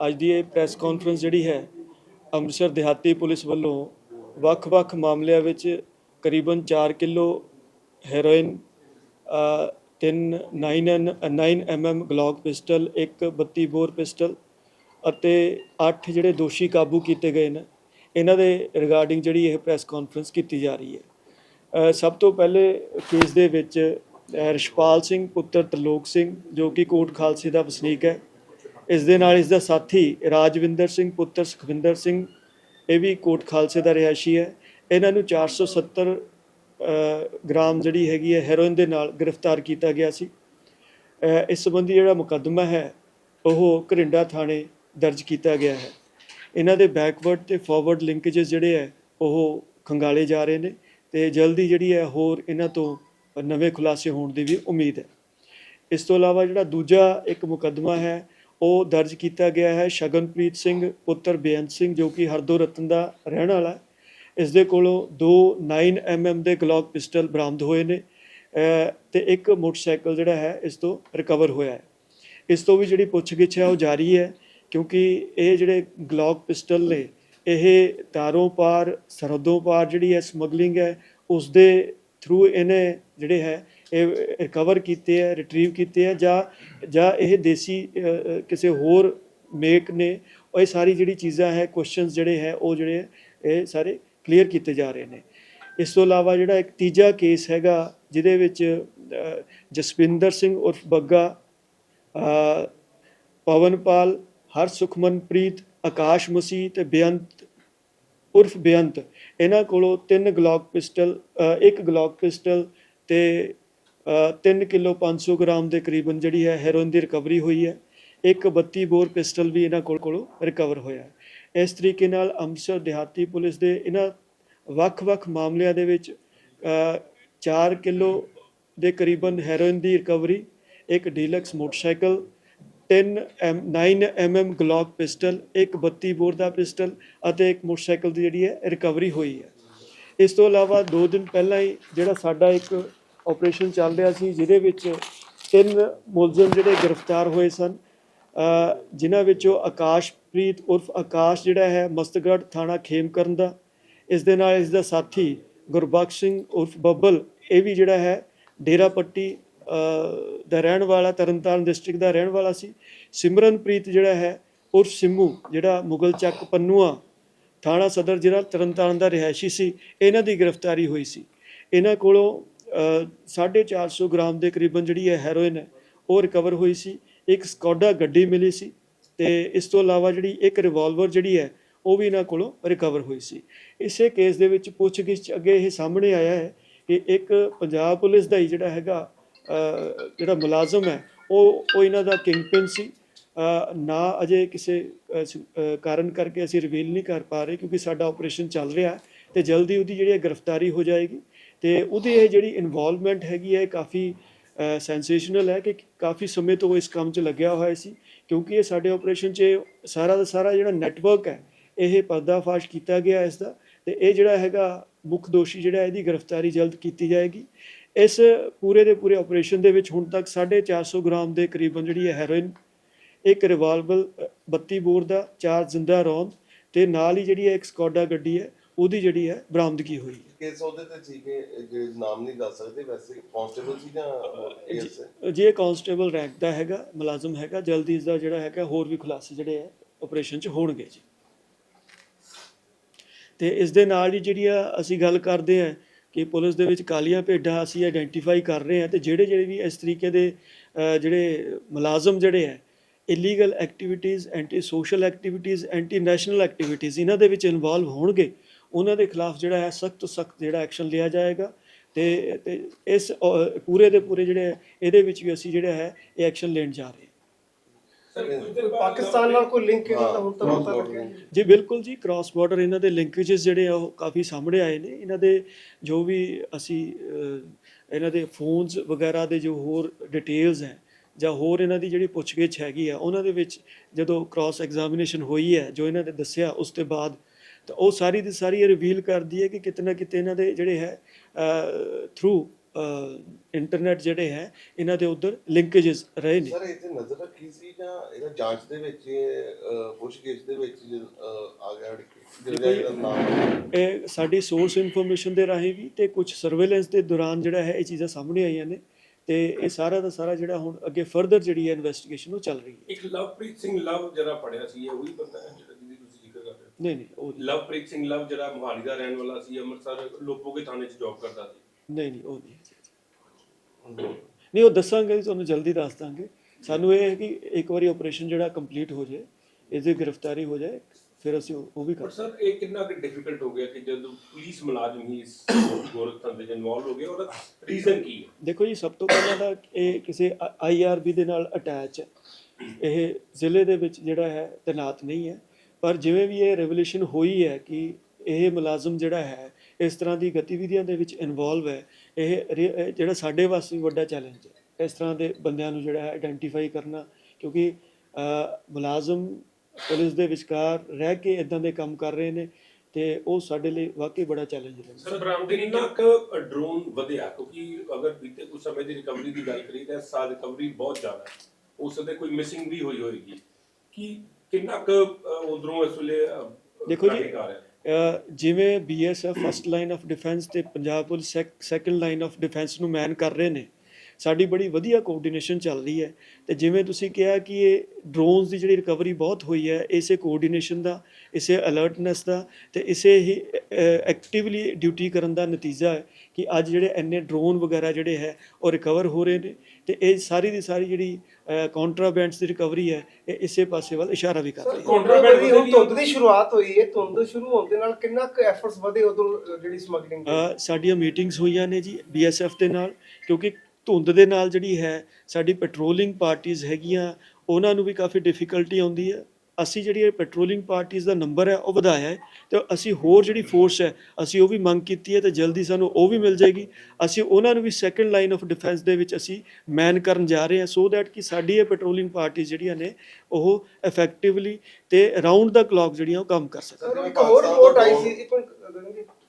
ਅੱਜ ਦੀ ਇਹ press conference ਜਿਹੜੀ ਹੈ ਅੰਮ੍ਰਿਤਸਰ ਦਿਹਾਤੀ ਪੁਲਿਸ ਵੱਲੋਂ ਵੱਖ-ਵੱਖ ਮਾਮਲਿਆਂ ਵਿੱਚ ਕਰੀਬਨ 4 ਕਿਲੋ ਹੈਰੋਇਨ ਅ, ਤਿੰਨ 9 9 mm ਗਲੌਕ ਪਿਸਟਲ ਇੱਕ 32 ਬੋਰ ਪਿਸਟਲ ਅਤੇ 8 ਜਿਹੜੇ ਦੋਸ਼ੀ ਕਾਬੂ ਕੀਤੇ ਗਏ ਨੇ। ਇਹਨਾਂ ਦੇ ਰਿਗਾਰਡਿੰਗ ਜਿਹੜੀ ਇਹ ਪ੍ਰੈਸ ਕਾਨਫਰੰਸ ਕੀਤੀ ਜਾ ਰਹੀ ਹੈ। ਸਭ ਤੋਂ ਪਹਿਲੇ ਕੇਸ ਦੇ ਵਿੱਚ ਅ, ਰਿਸ਼ਪਾਲ ਸਿੰਘ ਪੁੱਤਰ ਤਲੋਕ ਸਿੰਘ ਜੋ ਕਿ ਕੋਟ ਖਾਲਸੇ ਦਾ ਵਸਨੀਕ ਹੈ ਇਸ ਦੇ ਨਾਲ ਇਸ ਦਾ ਸਾਥੀ ਰਾਜਵਿੰਦਰ ਸਿੰਘ ਪੁੱਤਰ ਸੁਖਵਿੰਦਰ ਸਿੰਘ ਇਹ ਵੀ ਕੋਟ ਖਾਲਸੇ ਦਾ ਰਿਹਾਇਸ਼ੀ ਹੈ। ਇਹਨਾਂ ਨੂੰ 470 ਅ, ਗ੍ਰਾਮ ਜਿਹੜੀ ਹੈਗੀ ਹੈ ਹੈਰੋਇਨ ਦੇ ਨਾਲ ਗ੍ਰਿਫਤਾਰ ਕੀਤਾ ਗਿਆ ਸੀ। ਇਸ ਸੰਬੰਧੀ ਜਿਹੜਾ ਮੁਕੱਦਮਾ ਹੈ ਉਹ ਘਰਿੰਡਾ ਥਾਣੇ ਦਰਜ ਕੀਤਾ ਗਿਆ ਹੈ। ਇਹਨਾਂ ਦੇ ਬੈਕਵਰਡ ਤੇ ਫਾਰਵਰਡ ਲਿੰਕੇजेस ਜਿਹੜੇ ਹੈ ਉਹ ਖੰਗਾਲੇ ਜਾ ਰਹੇ ਨੇ ਤੇ ਜਲਦੀ ਜਿਹੜੀ ਹੈ ਹੋਰ ਇਹਨਾਂ ਤੋਂ ਨਵੇਂ ਖੁਲਾਸੇ ਹੋਣ ਦੀ ਵੀ ਉਮੀਦ ਹੈ। ਇਸ ਤੋਂ ਇਲਾਵਾ ਜਿਹੜਾ ਦੂਜਾ ਇੱਕ ਮੁਕੱਦਮਾ ਹੈ ਉਹ ਦਰਜ ਕੀਤਾ ਗਿਆ ਹੈ। ਸ਼ਗਨਪ੍ਰੀਤ ਸਿੰਘ, ਪੁੱਤਰ ਬੇਅੰਤ ਸਿੰਘ, ਜੋ ਕਿ ਹਰਦੋ ਰਤਨ ਦਾ ਰਹਿਣ ਵਾਲਾ ਹੈ। ਇਸ ਦੇ ਕੋਲੋਂ ਦੋ 9 mm ਦੇ ਗਲੌਕ ਪਿਸਟਲ ਬਰਾਮਦ ਹੋਏ ਨੇ। ਅਹ ਤੇ ਇੱਕ ਮੋਟਰਸਾਈਕਲ ਜਿਹੜਾ ਹੈ, ਇਸ ਤੋਂ ਰਿਕਵਰ ਹੋਇਆ ਹੈ। ਇਸ ਤੋਂ ਵੀ ਜਿਹੜੀ ਪੁੱਛਗਿੱਛ ਹੈ, ਉਹ ਜਾਰੀ ਹੈ ਕਿਉਂਕਿ ਇਹ ਜਿਹੜੇ ਗਲੌਕ ਪਿਸਟਲ ਨੇ, ਇਹ ਤਾਰੋਂ ਪਾਰ, ਸਰਹੱਦੋਂ ਪਾਰ ਜਿਹੜੀ ਹੈ ਸਮਗਲਿੰਗ ਹੈ ਉਸ ਦੇ ਥਰੂ ਇਹਨੇ ਜਿਹੜੇ ਹੈ ਇਹ ਰਿਕਵਰ ਕੀਤੇ ਹੈ ਰਿਟਰੀਵ ਕੀਤੇ ਹੈ ਜਾਂ ਜਾਂ ਇਹ ਦੇਸੀ ਕਿਸੇ ਹੋਰ ਮੇਕ ਨੇ ਉਹ ਇਹ ਸਾਰੀ ਜਿਹੜੀ ਚੀਜ਼ਾਂ ਹੈ ਕੁਐਸਚਨਸ ਜਿਹੜੇ ਹੈ ਉਹ ਜਿਹੜੇ ਇਹ ਸਾਰੇ ਕਲੀਅਰ ਕੀਤੇ ਜਾ ਰਹੇ ਨੇ। ਇਸ ਤੋਂ ਇਲਾਵਾ ਜਿਹੜਾ ਇੱਕ ਤੀਜਾ ਕੇਸ ਹੈਗਾ ਜਿਹਦੇ ਵਿੱਚ ਅ, ਜਸਵਿੰਦਰ ਸਿੰਘ ਉਰਫ ਬੱਗਾ ਅ, ਪਵਨਪਾਲ ਹਰ ਸੁਖਮਨਪ੍ਰੀਤ ਆਕਾਸ਼ ਮਸੀਹ ਤੇ ਬੇਅੰਤ ਉਰਫ ਬੇਅੰਤ ਇਹਨਾਂ ਕੋਲੋਂ ਤਿੰਨ ਗਲੌਕ ਪਿਸਟਲ ਇੱਕ ਗਲੌਕ ਪਿਸਟਲ ਤੇ 3 ਕਿਲੋ 500 ਗ੍ਰਾਮ ਦੇ ਕਰੀਬਨ ਜਿਹੜੀ ਹੈ ਹੈਰੋਇਨ ਦੀ ਰਿਕਵਰੀ ਹੋਈ ਹੈ। ਇੱਕ 32 ਬੋਰ ਪਿਸਟਲ ਵੀ ਇਹਨਾਂ ਕੋਲ ਕੋਲੋਂ ਰਿਕਵਰ ਹੋਇਆ ਹੈ। ਇਸ ਤਰੀਕੇ ਨਾਲ ਅੰਮ੍ਰਿਤਸਰ ਦਿਹਾਤੀ ਪੁਲਿਸ ਦੇ ਇਹਨਾਂ ਵੱਖ-ਵੱਖ ਮਾਮਲਿਆਂ ਦੇ ਵਿੱਚ 4 ਕਿਲੋ ਦੇ ਕਰੀਬਨ ਹੈਰੋਇਨ ਦੀ ਰਿਕਵਰੀ ਇੱਕ deluxe motorcycle 10 M 9 mm Glock pistol, ਇੱਕ 32 ਬੋਰ ਦਾ ਪਿਸਟਲ ਅਤੇ ਇੱਕ ਮੋਟਰਸਾਈਕਲ ਦੀ ਜਿਹੜੀ ਹੈ ਰਿਕਵਰੀ ਹੋਈ ਹੈ। ਇਸ ਤੋਂ ਇਲਾਵਾ 2 ਦਿਨ ਪਹਿਲਾਂ ਹੀ ਜਿਹੜਾ ਸਾਡਾ ਇੱਕ ਆਪਰੇਸ਼ਨ ਚੱਲ ਰਿਹਾ ਸੀ, ਜਿਹਦੇ ਵਿੱਚ ਤਿੰਨ ਮੁਲਜ਼ਮ ਜਿਹੜੇ ਗ੍ਰਿਫਤਾਰ ਹੋਏ ਸਨ ਜਿਨ੍ਹਾਂ ਵਿੱਚੋਂ ਆਕਾਸ਼ਪ੍ਰੀਤ ਉਰਫ ਆਕਾਸ਼ ਜਿਹੜਾ ਹੈ ਮਸਤਗੜ੍ਹ ਥਾਣਾ ਖੇਮਕਰਨ ਦਾ, ਇਸ ਦੇ ਨਾਲ ਇਸ ਦਾ ਸਾਥੀ ਗੁਰਬਖਸ਼ ਸਿੰਘ ਉਰਫ ਬੱਬਲ, ਇਹ ਵੀ ਜਿਹੜਾ ਹੈ ਡੇਰਾ ਪੱਟੀ ਦਾ ਰਹਿਣ ਵਾਲਾ, ਤਰਨਤਾਰਨ ਡਿਸਟ੍ਰਿਕਟ ਦਾ ਰਹਿਣ ਵਾਲਾ ਸੀ। ਸਿਮਰਨਪ੍ਰੀਤ ਜਿਹੜਾ ਹੈ ਉਰਫ ਸਿੰਮੂ, ਜਿਹੜਾ ਮੁਗਲ ਚੱਕ ਪੰਨੂਆ ਥਾਣਾ ਸਦਰ ਜ਼ਿਲ੍ਹਾ ਤਰਨਤਾਰਨ ਦਾ ਰਿਹਾਇਸ਼ੀ ਸੀ, ਇਹਨਾਂ ਦੀ ਗ੍ਰਿਫਤਾਰੀ ਹੋਈ ਸੀ। ਇਹਨਾਂ ਕੋਲੋਂ 450 ਗ੍ਰਾਮ ਦੇ ਕਰੀਬਨ ਜਿਹੜੀ ਹੈ ਹੈਰੋਇਨ ਹੈ, ਉਹ ਰਿਕਵਰ ਹੋਈ ਸੀ। ਇੱਕ ਸਕੋਡਾ ਗੱਡੀ ਮਿਲੀ ਸੀ ਤੇ ਇਸ ਤੋਂ ਇਲਾਵਾ ਜਿਹੜੀ ਇੱਕ ਰਿਵਾਲਵਰ ਜਿਹੜੀ ਹੈ, ਉਹ ਵੀ ਇਹਨਾਂ ਕੋਲੋਂ ਰਿਕਵਰ ਹੋਈ ਸੀ। ਇਸੇ ਕੇਸ ਦੇ ਵਿੱਚ ਪੁੱਛਗਿੱਛ ਅੱਗੇ ਇਹ ਸਾਹਮਣੇ ਆਇਆ ਹੈ ਕਿ ਇੱਕ ਪੰਜਾਬ ਪੁਲਿਸ ਦਾ ਹੀ ਜਿਹੜਾ ਹੈਗਾ ਜਿਹੜਾ ਮੁਲਾਜ਼ਮ ਹੈ, ਉਹ ਉਹ ਇਹਨਾਂ ਦਾ ਕਿੰਗਪਿਨ ਸੀ। ਨਾ ਅਜੇ ਕਿਸੇ ਕਾਰਨ ਕਰਕੇ ਅਸੀਂ ਰਿਵੀਲ ਨਹੀਂ ਕਰ ਪਾ ਰਹੇ ਕਿਉਂਕਿ ਸਾਡਾ ਆਪਰੇਸ਼ਨ ਚੱਲ ਰਿਹਾ ਹੈ ਤੇ ਜਲਦੀ ਉਹਦੀ ਜਿਹੜੀ ਹੈ ਗ੍ਰਿਫਤਾਰੀ ਹੋ ਜਾਏਗੀ। ਤੇ ਉਹਦੀ ਇਹ ਜਿਹੜੀ ਇਨਵੋਲਵਮੈਂਟ ਹੈਗੀ ਹੈ ਕਾਫੀ ਸੈਂਸੇਸ਼ਨਲ ਹੈ ਕਿ ਕਾਫੀ ਸਮੇਂ ਤੋਂ ਉਹ ਇਸ ਕੰਮ 'ਚ ਲੱਗਿਆ ਹੋਇਆ ਸੀ ਕਿਉਂਕਿ ਇਹ ਸਾਡੇ ਆਪਰੇਸ਼ਨ 'ਚ ਸਾਰਾ ਦਾ ਸਾਰਾ ਜਿਹੜਾ ਨੈਟਵਰਕ ਹੈ ਇਹ ਪਰਦਾਫਾਸ਼ ਕੀਤਾ ਗਿਆ ਇਸ ਦਾ ਤੇ ਇਹ ਜਿਹੜਾ ਹੈਗਾ ਮੁੱਖ ਦੋਸ਼ੀ ਜਿਹੜਾ ਇਹਦੀ ਗ੍ਰਿਫਤਾਰੀ ਜਲਦ ਕੀਤੀ ਜਾਏਗੀ। ਇਸ ਪੂਰੇ ਦੇ ਪੂਰੇ ਆਪਰੇਸ਼ਨ ਦੇ ਵਿੱਚ ਹੁਣ ਤੱਕ 450 ਗ੍ਰਾਮ ਦੇ ਕਰੀਬਨ ਜਿਹੜੀ ਹੈ ਹੈਰੋਇਨ ਇੱਕ ਰਿਵਾਲਵਰ ਅ, 32 ਬੋਰ ਦਾ ਚਾਰ ਜ਼ਿੰਦਾ ਰੌਂਦ ਤੇ ਨਾਲ ਹੀ ਜਿਹੜੀ ਹੈ ਇੱਕ ਸਕੋਡਾ ਗੱਡੀ ਹੈ ਉਹਦੀ ਜਿਹੜੀ ਹੈ ਬਰਾਮਦਗੀ ਹੋਈ ਹੈ। ਕੇਸ ਉਹਦੇ ਤੇ ਸੀਗੇ ਜਿਹੜੇ ਨਾਮ ਨਹੀਂ ਦੱਸ ਸਕਦੇ ਵੈਸੇ ਕਾਂਸਟੇਬਲ ਸੀ ਜਾਂ ਕੇਸ ਜੇ ਕਾਂਸਟੇਬਲ ਰੈਂਕ ਦਾ ਹੈਗਾ ਮੁਲਾਜ਼ਮ ਹੈਗਾ ਜਲਦੀ ਇਸ ਦਾ ਜਿਹੜਾ ਹੈਗਾ ਹੋਰ ਵੀ ਖੁਲਾਸੇ ਜਿਹੜੇ ਹੈ ਆਪਰੇਸ਼ਨ 'ਚ ਹੋਣਗੇ ਜੀ। ਤੇ ਇਸ ਦੇ ਨਾਲ ਹੀ ਜਿਹੜੀ ਆ ਅਸੀਂ ਗੱਲ ਕਰਦੇ ਆ ਕਿ ਪੁਲਿਸ ਦੇ ਵਿੱਚ ਕਾਲੀਆਂ ਭੇਡਾਂ ਅਸੀਂ ਆਇਡੈਂਟੀਫਾਈ ਕਰ ਰਹੇ ਹਾਂ ਤੇ ਜਿਹੜੇ ਜਿਹੜੇ ਵੀ ਇਸ ਤਰੀਕੇ ਦੇ ਅ, ਜਿਹੜੇ ਮੁਲਾਜ਼ਮ ਜਿਹੜੇ ਹੈ illegal activities anti social activities anti national activities ਇਹਨਾਂ ਦੇ ਵਿੱਚ ਇਨਵੋਲਵ ਹੋਣਗੇ। ਉਹਨਾਂ ਦੇ ਖਿਲਾਫ ਜਿਹੜਾ ਹੈ ਸਖਤ ਸਖਤ ਜਿਹੜਾ ਐਕਸ਼ਨ ਲਿਆ ਜਾਏਗਾ ਤੇ ਤੇ ਇਸ ਪੂਰੇ ਦੇ ਪੂਰੇ ਜਿਹੜੇ ਇਹਦੇ ਵਿੱਚ ਵੀ ਅਸੀਂ ਜਿਹੜਾ ਹੈ ਇਹ ਐਕਸ਼ਨ ਲੈਣ ਜਾ ਰਹੇ ਹਾਂ ਪਾਕਿਸਤਾਨ ਨਾਲ ਕੋਈ ਲਿੰਕ ਇਹਨਾਂ ਦਾ ਹੁਣ ਤੱਕ ਪਤਾ ਲੱਗਿਆ। ਜੀ ਬਿਲਕੁਲ ਜੀ ਕ੍ਰਾਸ ਬਾਰਡਰ ਇਹਨਾਂ ਦੇ ਲਿੰਕੇजेस ਜਿਹੜੇ ਆ ਉਹ ਕਾਫੀ ਸਾਹਮਣੇ ਆਏ ਨੇ ਇਹਨਾਂ ਦੇ ਜੋ ਵੀ ਅਸੀਂ ਇਹਨਾਂ ਦੇ ਫੋਨਸ ਵਗੈਰਾ ਦੇ ਜੋ ਹੋਰ ਡਿਟੇਲਸ ਹੈ ਜਾਂ ਹੋਰ ਇਹਨਾਂ ਦੀ ਜਿਹੜੀ ਪੁੱਛਗਿੱਛ ਹੈਗੀ ਆ ਉਹਨਾਂ ਦੇ ਵਿੱਚ ਜਦੋਂ ਕ੍ਰਾਸ ਐਗਜ਼ਾਮੀਨੇਸ਼ਨ ਹੋਈ ਹੈ ਜੋ ਇਹਨਾਂ ਨੇ ਦੱਸਿਆ ਉਸ ਤੋਂ ਬਾਅਦ ਤਾਂ ਉਹ ਸਾਰੀ ਦੀ ਸਾਰੀ ਇਹ ਰਿਵੀਲ ਕਰਦੀ ਹੈ ਕਿ ਕਿਤੇ ਨਾ ਕਿਤੇ ਇਹਨਾਂ ਦੇ ਜਿਹੜੇ ਹੈ ਥਰੂ ਇੰਟਰਨੈਟ ਜਿਹੜੇ ਹੈ ਇਹਨਾਂ ਦੇ ਉਧਰ ਲਿੰਕੇजेस ਰਹੇ ਨੇ। ਸਰ ਇੱਥੇ ਨਜ਼ਰ ਰੱਖੀ ਸੀ ਜਾਂ ਇਹਦਾ ਜਾਂਚ ਦੇ ਵਿੱਚ ਪੁੱਛਗਿੱਛ ਦੇ ਵਿੱਚ ਆ ਗਿਆ ਜਿਹੜਾ ਜਿਹੜਾ ਨਾਮ ਇਹ ਸਾਡੀ ਸੋਰਸ ਇਨਫੋਰਮੇਸ਼ਨ ਦੇ ਰਾਹੀਂ ਵੀ ਤੇ ਕੁਝ ਸਰਵੇਲੈਂਸ ਦੇ ਦੌਰਾਨ ਜਿਹੜਾ ਹੈ ਇਹ ਚੀਜ਼ਾਂ ਸਾਹਮਣੇ ਆਈਆਂ ਨੇ ਤੇ ਇਹ ਸਾਰਾ ਦਾ ਸਾਰਾ ਜਿਹੜਾ ਹੁਣ ਅੱਗੇ ਫਰਦਰ ਜਿਹੜੀ ਹੈ ਇਨਵੈਸਟੀਗੇਸ਼ਨ ਉਹ ਚੱਲ ਰਹੀ ਹੈ। ਇੱਕ ਲਵਪ੍ਰੀਤ ਸਿੰਘ ਲਵ ਜਿਹੜਾ ਪੜਿਆ ਸੀ ਇਹ ਉਹੀ ਬੰਦਾ ਹੈ ਜਿਹੜਾ ਜਿਹਦੀ ਤੁਸੀਂ ਜ਼ਿਕਰ ਕਰ ਰਹੇ ਹੋ ਨਹੀਂ ਨਹੀਂ ਉਹ ਨਹੀਂ। ਲਵਪ੍ਰੀਤ ਸਿੰਘ ਲਵ ਜਿਹੜਾ ਮੁਹਾਲੀ ਦਾ ਰਹਿਣ ਵਾਲਾ ਸੀ ਅੰਮ੍ਰਿਤਸਰ ਲੋਪੋਗੇ ਥਾਣੇ 'ਚ ਜੌਬ ਕਰਦਾ ਸੀ। ਨਹੀਂ ਨਹੀਂ ਉਹ ਨਹੀਂ। ਨਹੀਂ ਉਹ ਦੱਸਾਂਗੇ ਜੀ, ਤੁਹਾਨੂੰ ਜਲਦੀ ਦੱਸ ਦਾਂਗੇ। ਸਾਨੂੰ ਇਹ ਹੈ ਕਿ ਇੱਕ ਵਾਰੀ ਆਪਰੇਸ਼ਨ ਜਿਹੜਾ ਕੰਪਲੀਟ ਹੋ ਜਾਏ ਇਹਦੀ ਗ੍ਰਿਫਤਾਰੀ ਹੋ ਜਾਏ ਫਿਰ ਅਸੀਂ ਉਹ ਉਹ ਵੀ ਕਰ ਪਰ ਸਰ ਇਹ ਕਿੰਨਾ ਕਿ ਡਿਫਿਕਲਟ ਹੋ ਗਿਆ ਕਿ ਜਦੋਂ ਪੁਲਿਸ ਮੁਲਾਜ਼ਮ ਹੀ ਇਸ ਗੋਰਖਤੰਤਰ ਵਿੱਚ ਇਨਵੋਲਵ ਹੋ ਗਏ ਉਹਦਾ ਰੀਜ਼ਨ ਕੀ ਹੈ? ਦੇਖੋ ਜੀ ਸਭ ਤੋਂ ਪਹਿਲਾਂ ਤਾਂ ਇਹ ਕਿਸੇ ਆਈਆਰਬੀ ਦੇ ਨਾਲ ਅਟੈਚ ਹੈ। ਇਹ ਜ਼ਿਲ੍ਹੇ ਦੇ ਵਿੱਚ ਜਿਹੜਾ ਹੈ ਤੈਨਾਤ ਨਹੀਂ ਹੈ। ਪਰ ਜਿਵੇਂ ਵੀ ਇਹ ਰੈਵੋਲੂਸ਼ਨ ਹੋਈ ਹੈ ਕਿ ਇਹ ਮੁਲਾਜ਼ਮ ਜਿਹੜਾ ਹੈ ਇਸ ਤਰ੍ਹਾਂ ਦੀ ਗਤੀਵਿਧੀਆਂ ਦੇ ਵਿੱਚ ਇਨਵੋਲਵ ਹੈ ਇਹ ਜਿਹੜਾ ਸਾਡੇ ਵਾਸਤੇ ਵੀ ਵੱਡਾ ਚੈਲੰਜ ਹੈ। ਇਸ ਤਰ੍ਹਾਂ ਦੇ ਬੰਦਿਆਂ ਨੂੰ ਜਿਹੜਾ ਹੈ ਆਇਡੈਂਟੀਫਾਈ ਕਰਨਾ ਕਿਉਂਕਿ ਮੁਲਾਜ਼ਮ ਪੁਲਿਸ ਦੇ ਵਿਚਕਾਰ ਰਹਿ ਕੇ ਇਦਾਂ ਦੇ ਕੰਮ ਕਰ ਰਹੇ ਨੇ ਤੇ ਉਹ ਸਾਡੇ ਲਈ ਵਾਕਈ ਬੜਾ ਚੈਲੰਜ ਹੈ ਸਰ ਕਿੰਨਾ ਕੁ ਡਰੋਨ ਵਧਿਆ? ਕਿਉਂਕਿ ਅਗਰ ਬੀਤੇ ਕੁਝ ਸਮੇਂ ਦੀ ਰਿਕਵਰੀ ਦੀ ਗੱਲ ਕਰੀਏ ਤਾਂ ਇਸ ਸਾਲ ਰਿਕਵਰੀ ਬਹੁਤ ਜ਼ਿਆਦਾ ਹੈ। ਉਸ ਦੇ ਕੋਈ ਮਿਸਿੰਗ ਵੀ ਹੋਈ ਹੋਏਗੀ। ਕਿ ਕਿੰਨਾ ਕੁ ਉਧਰੋਂ ਇਸ ਵੇਲੇ ਦੇਖੋ ਜੀ, ਜਿਵੇਂ BSF first line of defence ਤੇ Punjab police second line of defence ਨੂੰ ਮੈਨ ਕਰ ਰਹੇ ਨੇ ਸਾਡੀ ਬੜੀ ਵਧੀਆ ਕੋਆਰਡੀਨੇਸ਼ਨ ਚੱਲ ਰਹੀ ਹੈ ਤੇ ਜਿਵੇਂ ਤੁਸੀਂ ਕਿਹਾ ਕਿ ਇਹ ਡਰੋਨਸ ਦੀ ਜਿਹੜੀ ਰਿਕਵਰੀ ਬਹੁਤ ਹੋਈ ਹੈ ਇਸੇ ਕੋਆਰਡੀਨੇਸ਼ਨ ਦਾ ਇਸੇ ਅਲਰਟਨੈਸ ਦਾ ਤੇ ਇਸੇ ਹੀ ਐਕਟਿਵਲੀ ਡਿਊਟੀ ਕਰਨ ਦਾ ਨਤੀਜਾ ਹੈ ਕਿ ਅੱਜ ਜਿਹੜੇ ਇੰਨੇ ਡਰੋਨ ਵਗੈਰਾ ਜਿਹੜੇ ਹੈ ਉਹ ਰਿਕਵਰ ਹੋ ਰਹੇ ਨੇ ਤੇ ਇਹ ਸਾਰੀ ਦੀ ਸਾਰੀ ਜਿਹੜੀ ਕੌਂਟਰਾਬੈਂਡਸ ਦੀ ਰਿਕਵਰੀ ਹੈ ਇਹ ਇਸੇ ਪਾਸੇ ਵੱਲ ਇਸ਼ਾਰਾ ਵੀ ਕਰ ਰਹੀ ਹੈ contraband ਦੀ ਹੁਣ। ਧੁੰਦ ਦੀ ਸ਼ੁਰੂਆਤ ਹੋਈ ਹੈ ਧੁੰਦ ਸ਼ੁਰੂ ਹੋਣ ਦੇ ਨਾਲ ਕਿੰਨਾ ਕੁ ਐਫਰਟਸ ਵਧੇ ਉਦੋਂ ਜਿਹੜੀ ਸਮਗਲਿੰਗ ਅ, ਸਾਡੀਆਂ ਮੀਟਿੰਗਸ ਹੋਈਆਂ ਨੇ ਜੀ ਬੀਐਸਐਫ ਦੇ ਨਾਲ ਕਿਉਂਕਿ ਧੁੰਦ ਦੇ ਨਾਲ ਜਿਹੜੀ ਹੈ, ਸਾਡੀ ਪੈਟਰੋਲਿੰਗ ਪਾਰਟੀਆਂ ਹੈਗੀਆਂ, ਉਹਨਾਂ ਨੂੰ ਵੀ ਕਾਫੀ ਡਿਫਿਕਲਟੀ ਆਉਂਦੀ ਹੈ। ਅਸੀਂ ਜਿਹੜੀ ਇਹ ਪੈਟਰੋਲਿੰਗ ਪਾਰਟੀਆਂ ਦਾ ਨੰਬਰ ਹੈ, ਉਹ ਵਧਾਇਆ ਹੈ ਤੇ ਅਸੀਂ ਹੋਰ ਜਿਹੜੀ ਫੋਰਸ ਹੈ, ਅਸੀਂ ਉਹ ਵੀ ਮੰਗ ਕੀਤੀ ਹੈ ਤੇ ਜਲਦੀ ਸਾਨੂੰ ਉਹ ਵੀ ਮਿਲ ਜਾਏਗੀ। ਅਸੀਂ ਉਹਨਾਂ ਨੂੰ ਵੀ ਸੈਕੰਡ ਲਾਈਨ ਆਫ ਡਿਫੈਂਸ ਦੇ ਵਿੱਚ ਅਸੀਂ ਮੈਨ ਕਰਨ ਜਾ ਰਹੇ ਹਾਂ ਸੋ ਦੈਟ ਕਿ ਸਾਡੀ ਇਹ ਪੈਟਰੋਲਿੰਗ ਪਾਰਟੀਆਂ ਜਿਹੜੀਆਂ ਨੇ, ਉਹ ਇਫੈਕਟਿਵਲੀ ਤੇ ਰਾਉਂਡ ਦਾ ਕਲੌਕ ਜਿਹੜੀਆਂ, ਉਹ ਕੰਮ ਕਰ ਸਕਣ। ਇੱਕ ਹੋਰ ਰਿਪੋਰਟ ਆਈ ਸੀ, ਇੱਕ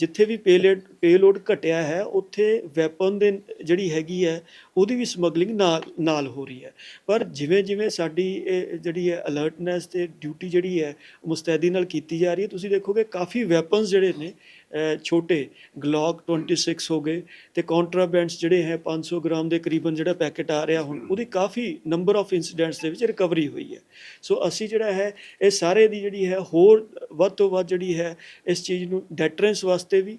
ਜਿੱਥੇ ਵੀ ਪੇਲੋਡ ਪੇਲੋਡ ਘਟਿਆ ਹੈ, ਉੱਥੇ ਵੈਪਨ ਦੇ ਜਿਹੜੀ ਹੈਗੀ ਹੈ, ਉਹਦੀ ਵੀ ਸਮਗਲਿੰਗ ਨਾਲ ਨਾਲ ਹੋ ਰਹੀ ਹੈ। ਪਰ ਜਿਵੇਂ ਜਿਵੇਂ ਸਾਡੀ ਜਿਹੜੀ ਹੈ ਅਲਰਟਨੈਸ ਤੇ ਡਿਊਟੀ ਜਿਹੜੀ ਹੈ, ਮੁਸਤੈਦੀ ਨਾਲ ਕੀਤੀ ਜਾ ਰਹੀ ਹੈ, ਤੁਸੀਂ ਦੇਖੋਗੇ ਕਾਫੀ ਵੈਪਨਸ ਜਿਹੜੇ ਨੇ ਛੋਟੇ ਗਲੌਕ 26 ਹੋ ਗਏ ਤੇ ਕਾਉਂਟਰਾਬੈਂਡਸ ਜਿਹੜੇ ਹੈ 500 ਗ੍ਰਾਮ ਦੇ ਕਰੀਬਨ ਜਿਹੜਾ ਪੈਕੇਟ ਆ ਰਿਹਾ ਹੁਣ, ਉਹਦੀ ਕਾਫੀ ਨੰਬਰ ਆਫ ਇਨਸੀਡੈਂਟਸ ਦੇ ਵਿੱਚ ਰਿਕਵਰੀ ਹੋਈ ਹੈ। ਸੋ ਅਸੀਂ ਜਿਹੜਾ ਹੈ, ਇਹ ਸਾਰੇ ਦੀ ਜਿਹੜੀ ਹੈ ਹੋਰ ਵੱਧ ਤੋਂ ਵੱਧ ਜਿਹੜੀ ਹੈ, ਇਸ ਚੀਜ਼ ਨੂੰ ਡੈਟਰੈਂਸ ਵਾਸਤੇ ਵੀ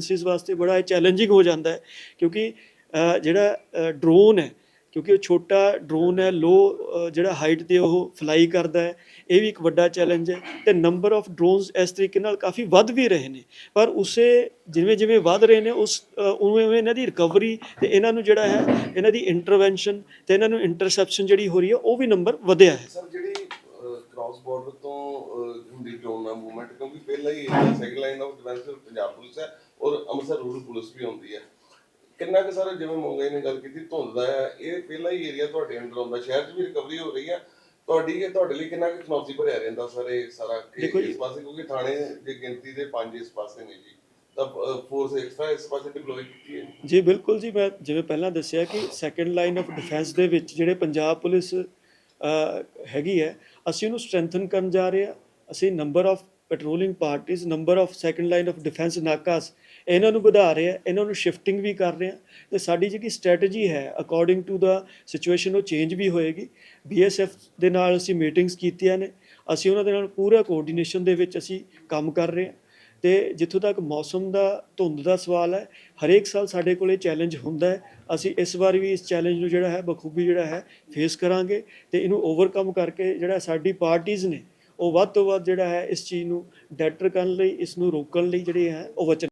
ਏਜੰਸੀਜ਼ ਵਾਸਤੇ ਬੜਾ ਚੈਲੰਜਿੰਗ ਹੋ ਜਾਂਦਾ ਹੈ, ਕਿਉਂਕਿ ਜਿਹੜਾ ਡਰੋਨ ਹੈ, ਕਿਉਂਕਿ ਉਹ ਛੋਟਾ ਡਰੋਨ ਹੈ ਲੋ ਜਿਹੜਾ ਹਾਈਟ ਤੇ ਉਹ ਫਲਾਈ ਕਰਦਾ ਹੈ, ਇਹ ਵੀ ਇੱਕ ਵੱਡਾ ਚੈਲੰਜ ਹੈ ਤੇ ਨੰਬਰ ਆਫ ਡਰੋਨਸ ਇਸ ਤਰੀਕੇ ਨਾਲ ਕਾਫੀ ਵੱਧ ਵੀ ਰਹੇ ਨੇ, ਪਰ ਉਸੇ ਜਿਵੇਂ ਜਿਵੇਂ ਵੱਧ ਰਹੇ ਨੇ, ਉਸ ਉਵੇਂ ਉਵੇਂ ਇਹਨਾਂ ਦੀ ਰਿਕਵਰੀ ਤੇ ਇਹਨਾਂ ਨੂੰ ਜਿਹੜਾ ਹੈ, ਇਹਨਾਂ ਦੀ ਇੰਟਰਵੈਂਸ਼ਨ ਤੇ ਇਹਨਾਂ ਨੂੰ ਇੰਟਰਸੈਪਸ਼ਨ ਜਿਹੜੀ ਹੋ ਰਹੀ ਹੈ, ਉਹ ਵੀ ਨੰਬਰ ਵਧਿਆ ਹੈ। ਸਰ, ਜਿਹੜੀ ਕ੍ਰਾਸ ਬਾਰਡਰ ਤੋਂ ਹੁੰਦੀ ਡਰੋਨ ਮੂਵਮੈਂਟ ਕਿਉਂਕਿ ਪਹਿਲਾਂ ਹੀ second line of defence Punjab police ਹੈ ਔਰ ਅੰਮ੍ਰਿਤਸਰ ਰੂਰਲ ਪੁਲਿਸ ਵੀ ਹੁੰਦੀ ਹੈ। ਕਿੰਨਾ ਕੁ ਸਰ ਜਿਵੇਂ ਮੋਂਗਾਈ ਨੇ ਗੱਲ ਕੀਤੀ ਧੁੰਦ ਦਾ ਹੈ। ਇਹ ਪਹਿਲਾਂ ਹੀ ਏਰੀਆ ਤੁਹਾਡੇ ਅੰਡਰ ਆਉਂਦਾ। ਸ਼ਹਿਰ 'ਚ ਵੀ ਰਿਕਵਰੀ ਹੋ ਰਹੀ ਹੈ। ਤੁਹਾਡੀ ਇਹ ਤੁਹਾਡੇ ਲਈ ਕਿੰਨਾ ਕੁ ਚੁਣੌਤੀ ਭਰਿਆ ਰਹਿੰਦਾ ਸਰ ਇਹ ਸਾਰਾ ਇਸ ਪਾਸੇ? ਕਿਉਂਕਿ ਥਾਣੇ ਦੀ ਗਿਣਤੀ ਦੇ ਪੰਜ ਇਸ ਪਾਸੇ ਨੇ ਜੀ। ਤਾਂ ਫੋਰਸ ਐਕਸਟਰਾ ਇਸ ਪਾਸੇ ਡਿਪਲੋਏ ਕੀਤੀ ਹੈ ਜੀ। ਬਿਲਕੁਲ ਜੀ। ਮੈਂ ਜਿਵੇਂ ਪਹਿਲਾਂ ਦੱਸਿਆ ਕਿ ਸੈਕੰਡ ਲਾਈਨ ਆਫ ਡਿਫੈਂਸ ਦੇ ਵਿੱਚ ਜਿਹੜੇ ਪੰਜਾਬ ਪੁਲਿਸ ਹੈਗੀ ਹੈ ਅਸੀਂ ਉਹਨੂੰ ਸਟਰੈਂਥਨ ਕਰਨ ਜਾ ਰਹੇ ਹਾਂ। ਅਸੀਂ ਨੰਬਰ ਆਫ ਪੈਟਰੋਲਿੰਗ ਪਾਰਟੀਆਂ number of second line of defence ਨਾਕਾਸ ਇਹਨਾਂ ਨੂੰ ਵਧਾ ਰਹੇ ਹਾਂ ਇਹਨਾਂ ਨੂੰ ਸ਼ਿਫਟਿੰਗ ਵੀ ਕਰ ਰਹੇ ਹਾਂ ਤੇ ਸਾਡੀ ਜਿਹੜੀ ਸਟ੍ਰੈਟਜੀ ਹੈ ਅਕੋਰਡਿੰਗ ਟੂ ਦਾ ਸਿਚੁਏਸ਼ਨ ਉਹ ਚੇਂਜ ਵੀ ਹੋਏਗੀ। ਬੀਐਸਐਫ ਦੇ ਨਾਲ ਅਸੀਂ ਮੀਟਿੰਗਸ ਕੀਤੀਆਂ ਨੇ, ਅਸੀਂ ਉਹਨਾਂ ਦੇ ਨਾਲ ਪੂਰਾ ਕੋਆਰਡੀਨੇਸ਼ਨ ਦੇ ਵਿੱਚ ਅਸੀਂ ਕੰਮ ਕਰ ਰਹੇ ਹਾਂ ਤੇ ਜਿੱਥੋਂ ਤੱਕ ਮੌਸਮ ਦਾ, ਧੁੰਦ ਦਾ ਸਵਾਲ ਹੈ, ਹਰੇਕ ਸਾਲ ਸਾਡੇ ਕੋਲੇ ਚੈਲੰਜ ਹੁੰਦਾ ਹੈ। ਅਸੀਂ ਇਸ ਵਾਰ ਵੀ ਇਸ ਚੈਲੰਜ ਨੂੰ ਜਿਹੜਾ ਹੈ, ਬਖੂਬੀ ਜਿਹੜਾ ਹੈ ਫੇਸ ਕਰਾਂਗੇ ਤੇ ਇਹਨੂੰ ਓਵਰਕਮ ਕਰਕੇ ਜਿਹੜਾ ਸਾਡੀ ਪਾਰਟੀਆਂ ਨੇ, ਉਹ ਵੱਧ ਤੋਂ ਵੱਧ ਜਿਹੜਾ ਹੈ, ਇਸ ਚੀਜ਼ ਨੂੰ ਡੈਟਰ ਕਰਨ ਲਈ, ਇਸ ਨੂੰ ਰੋਕਣ ਲਈ ਜਿਹੜੇ ਹੈ, ਉਹ ਵਚਨ